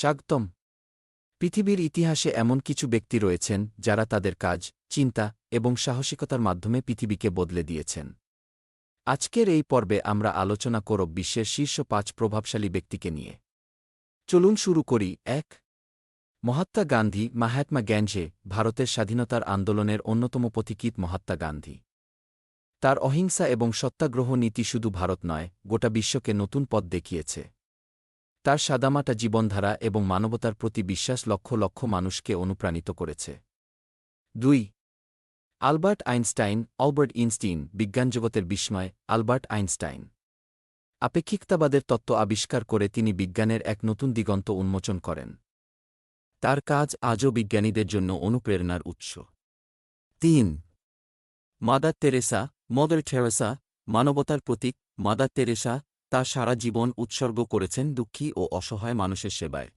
স্বাগতম। পৃথিবীর ইতিহাসে এমন কিছু ব্যক্তি রয়েছেন, যারা তাদের কাজ, চিন্তা এবং সাহসিকতার মাধ্যমে পৃথিবীকে বদলে দিয়েছেন। আজকের এই পর্বে আমরা আলোচনা করব বিশ্বের শীর্ষ পাঁচ প্রভাবশালী ব্যক্তিকে নিয়ে। চলুন শুরু করি। এক, মহাত্মা গান্ধী, মাহাত্মা গ্যাঞ্জে, ভারতের স্বাধীনতার আন্দোলনের অন্যতম পথিকীত মহাত্মা গান্ধী। তার অহিংসা এবং সত্যাগ্রহ নীতি শুধু ভারত নয়, গোটা বিশ্বকে নতুন পথ দেখিয়েছে। তার সাদামাটা জীবনধারা এবং মানবতার প্রতি বিশ্বাস লক্ষ লক্ষ মানুষকে অনুপ্রাণিত করেছে। দুই, আলবার্ট আইনস্টাইন অলবার্ট ইনস্টিন, বিজ্ঞানজগতের বিস্ময়, আলবার্ট আইনস্টাইন। আপেক্ষিকতাবাদের তত্ত্ব আবিষ্কার করে তিনি বিজ্ঞানের এক নতুন দিগন্ত উন্মোচন করেন। তার কাজ আজও বিজ্ঞানীদের জন্য অনুপ্রেরণার উৎস। তিন, মাদার তেরেসা মদার টেরেসা, মানবতার প্রতীক, মাদার তেরেসা তার সারা জীবন উৎসর্গ করেছেন দুঃখী ও অসহায় মানুষের সেবায়।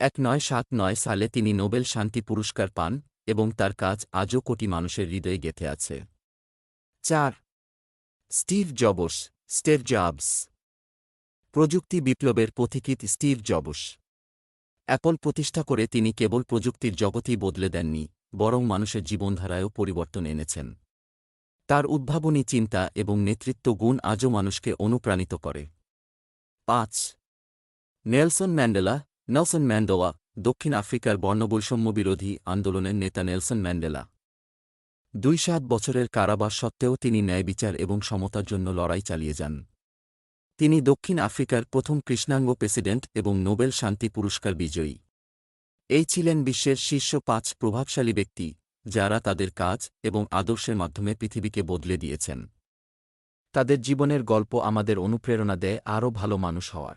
এক নয় সাত নয় সালে তিনি নোবেল শান্তি পুরস্কার পান এবং তার কাজ আজও কোটি মানুষের হৃদয়ে গেঁথে আছে। চার স্টিভ জবস, স্টেভ জবস। প্রযুক্তি বিপ্লবের পথিকীত স্টিভ জবস। অ্যাপল প্রতিষ্ঠা করে তিনি কেবল প্রযুক্তির জগতেই বদলে দেননি, বরং মানুষের জীবনধারায়ও পরিবর্তন এনেছেন। তার উদ্ভাবনী চিন্তা এবং নেতৃত্ব গুণ আজও মানুষকে অনুপ্রাণিত করে। পাঁচ, নেলসন ম্যান্ডেলা, নেলসন ম্যান্ডোয়া, দক্ষিণ আফ্রিকার বর্ণবৈষম্য বিরোধী আন্দোলনের নেতা নেলসন ম্যান্ডেলা। দুই সাত বছরের কারাবাস সত্ত্বেও তিনি ন্যায়বিচার এবং সমতার জন্য লড়াই চালিয়ে যান। তিনি দক্ষিণ আফ্রিকার প্রথম কৃষ্ণাঙ্গ প্রেসিডেন্ট এবং নোবেল শান্তি পুরস্কার বিজয়ী। এই ছিলেন বিশ্বের শীর্ষ পাঁচ প্রভাবশালী ব্যক্তি। যারা তাদের কাজ এবং আদর্শের মাধ্যমে পৃথিবীকে বদলে দিয়েছেন। তাদের জীবনের গল্প আমাদের অনুপ্রেরণা দেয় আরও ভালো মানুষ হওয়ার।